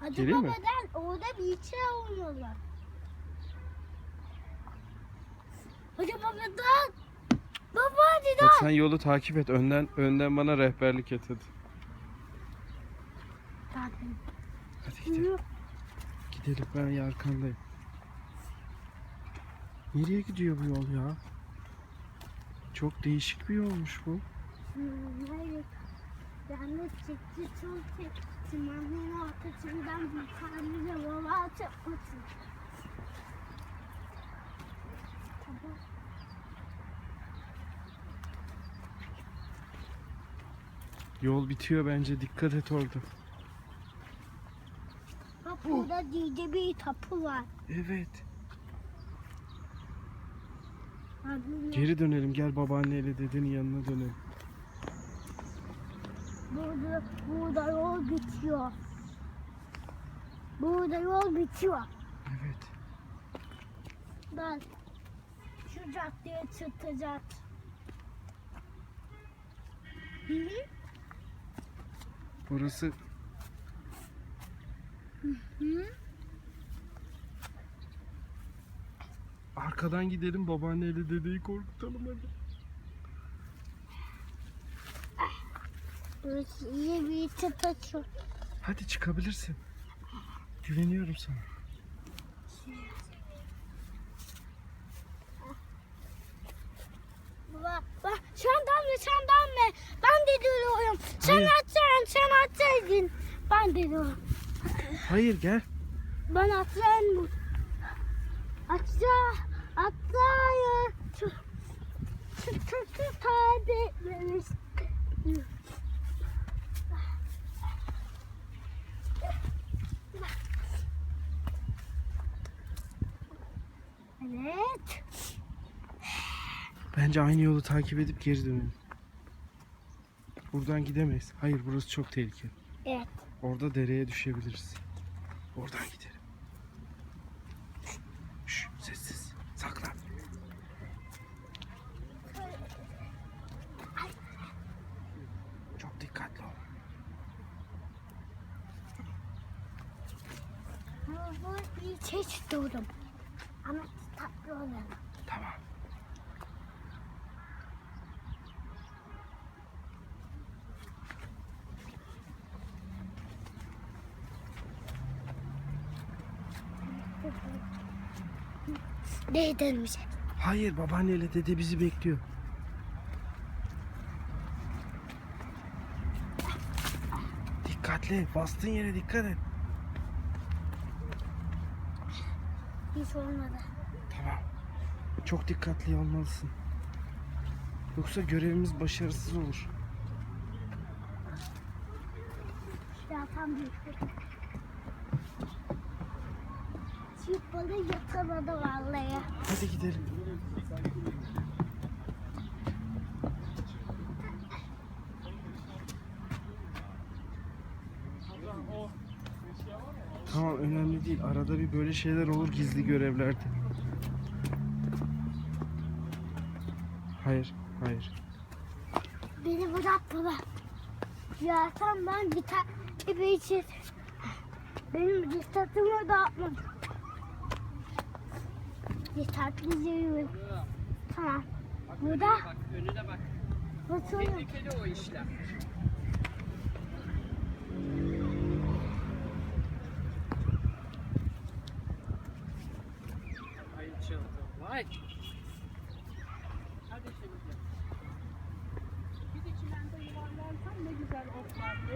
Hadi Geleyim mi? babadan orada bir şey oynuyorlar. Hadi babadan. Baba hadi lan. sen yolu takip et. Önden önden bana rehberlik et hadi. Hadi gidelim. Gidelim ben arkandayım. Nereye gidiyor bu yol ya? Çok değişik bir yolmuş bu. Hmm, Hayır. Yalnız çekti çok çekti. Mamanın ortasından bir tane de baba çıkmasın. Tamam. Yol bitiyor bence. Dikkat et orada. Bak burada dide bir tapu var. Evet. Abi, Geri dönelim. Gel babaanneyle dedenin yanına dönelim. Burada, burada yol bitiyor. Burada yol bitiyor. Evet. Ben şu caddeye çıkacağız. Hı hı. Burası Hı. arkadan gidelim babaanneyle dedeyi korkutalım hadi. Burası iyi bir çıkacak. Hadi çıkabilirsin. Güveniyorum sana. Baba, bak sen dönme. Ben de duruyorum. Sen Hayır. atacaksın, sen atacaksın. Ben de duruyorum. Hayır gel. Ben atlayayım. Atla, atlayın. Çok, çok, çok, çok kaybetmemiş. Evet. Bence aynı yolu takip edip geri dönelim. Buradan gidemeyiz. Hayır burası çok tehlikeli. Evet. Orada dereye düşebiliriz. Oradan gidelim. Şş, sessiz. Saklan. Çok dikkatli ol. Bu bir çeşit duydum. Ama tatlı olalım. Tamam. Ne dönmüş? Hayır babaanneyle dede bizi bekliyor. Dikkatli. Bastığın yere dikkat et. Hiç olmadı. Tamam. Çok dikkatli olmalısın. Yoksa görevimiz başarısız olur. Ya tam büyük. Çift balığı yakaladı vallahi. Hadi gidelim. Tamam önemli değil. Arada bir böyle şeyler olur gizli görevlerde. Hayır, hayır. Beni bırak baba. Ya tam ben bir tane bir için benim dikkatimi dağıtma. Dikkatli yürü. Tamam. Burada Bak önüne bak. Tehlikeli o işler. Vay. Hadi şimdi. Bir de çimende yuvarlansam ne güzel otlar.